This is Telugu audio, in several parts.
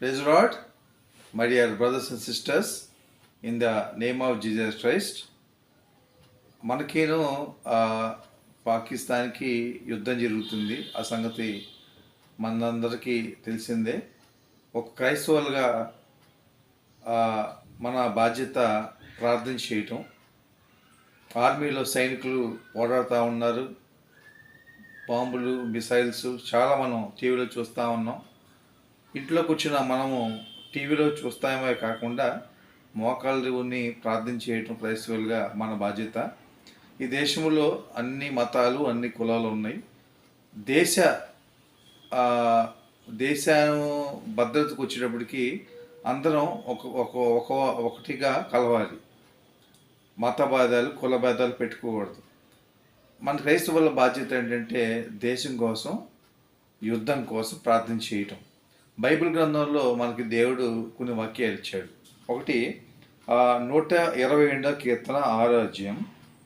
Praise the Lord, my dear brothers and sisters, in the name of Jesus Christ. మనకేను పాకిస్తాన్కి యుద్ధం జరుగుతుంది. ఆ సంగతి మనందరికీ తెలిసిందే. ఒక క్రైస్తవులుగా మన బాధ్యత ప్రార్థన చేయటం. ఆర్మీలో సైనికులు పోరాడుతూ ఉన్నారు. బాంబులు మిసైల్స్ చాలా మనం టీవీలో చూస్తూ ఉన్నాం. ఇంట్లో కూర్చున్న మనము టీవీలో చూస్తామే కాకుండా మోకాళ్ళని ప్రార్థన చేయటం క్రైస్తవులుగా మన బాధ్యత. ఈ దేశంలో అన్ని మతాలు అన్ని కులాలు ఉన్నాయి. దేశ ఆ, దేశం భద్రతకు వచ్చేటప్పటికి అందరం ఒక ఒక ఒక ఒకటిగా కలవాలి. మత భేదాలు కుల భేదాలు పెట్టుకోకూడదు. మన క్రైస్తవుల బాధ్యత ఏంటంటే దేశం కోసం యుద్ధం కోసం ప్రార్థన చేయటం. బైబిల్ గ్రంథంలో మనకి దేవుడు కొన్ని వాక్యాలు ఇచ్చాడు. ఒకటి నూట ఇరవై రెండో కీర్తన ఆరోగ్యం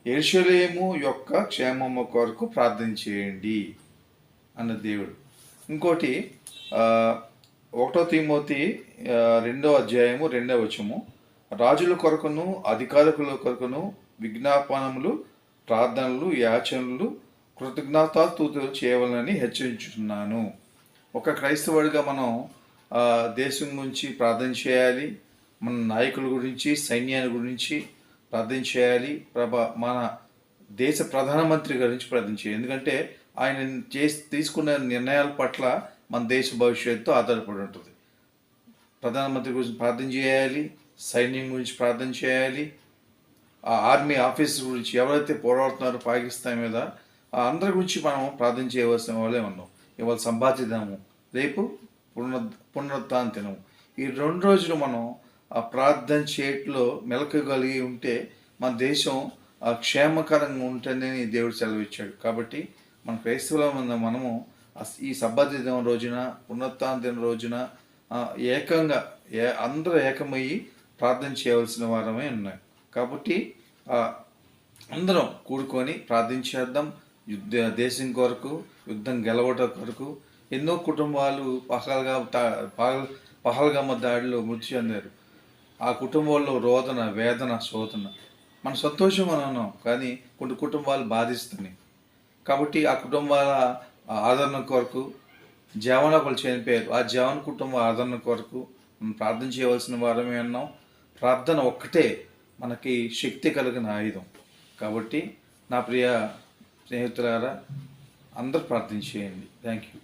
ఎరుషలేము యొక్క క్షేమము కొరకు ప్రార్థన చేయండి అన్న దేవుడు. ఇంకోటి ఒకటో తిమోతి రెండో అధ్యాయము రెండో వచము రాజుల కొరకును అధికారికుల కొరకును విజ్ఞాపనములు ప్రార్థనలు యాచనలు కృతజ్ఞతాతుతులు చేయవాలని హెచ్చరించుతున్నాను ఒక క్రైస్తవుడిగా మనం దేశం గురించి ప్రార్థన చేయాలి మన నాయకుల గురించి సైన్యాన్ని గురించి ప్రార్థన చేయాలి ప్రభ మన దేశ ప్రధానమంత్రి గురించి ప్రార్థన చేయాలి. ఎందుకంటే ఆయన చేసి తీసుకున్న నిర్ణయాల పట్ల మన దేశ భవిష్యత్తు ఆధారపడి ఉంటుంది. ప్రధానమంత్రి గురించి ప్రార్థన చేయాలి సైన్యం గురించి ప్రార్థన చేయాలి ఆ ఆర్మీ ఆఫీస్ గురించి ఎవరైతే పోరాడుతున్నారో పాకిస్తాన్ మీద అందరి గురించి మనం ప్రార్థన చేయవలసిన వాళ్ళే ఉన్నాం ఇవాళ సంపాదిద్దాము. రేపు పునర్ పునరుత్న దినము ఈ రెండు రోజులు మనం ఆ ప్రార్థన చేయట్లో మెలకగలిగి ఉంటే మన దేశం ఆ క్షేమకరంగా ఉంటుందని దేవుడు సెలవిచ్చాడు. కాబట్టి మన క్రైస్తవుల మనము ఈ సబ్బాతి దినం రోజున పునరుత్థాన దినం రోజున ఏకంగా ఏ అందరూ ఏకమయ్యి ప్రార్థన చేయవలసిన వారమే ఉన్నాయి. కాబట్టి అందరం కూడుకొని ప్రార్థించేద్దాం యుద్ధ దేశం కొరకు యుద్ధం గెలవటం కొరకు ఎన్నో కుటుంబాలు పహల్గా పహల్ పహల్గామ దాడిలో మృతి చెందారు. ఆ కుటుంబంలో రోదన వేదన శోధన. మన సంతోషం అని అన్నాం కానీ కొన్ని కుటుంబాలు బాధిస్తున్నాయి. కాబట్టి ఆ కుటుంబాల ఆదరణ కొరకు జీవన ఒకరు చనిపోయారు. ఆ జీవన కుటుంబ ఆదరణ కొరకు మనం ప్రార్థన చేయవలసిన వారమే అన్నాం. ప్రార్థన ఒక్కటే మనకి శక్తి కలిగిన ఆయుధం. కాబట్టి నా ప్రియ స్నేహితులారా అందరు ప్రార్థన చేయండి. Thank you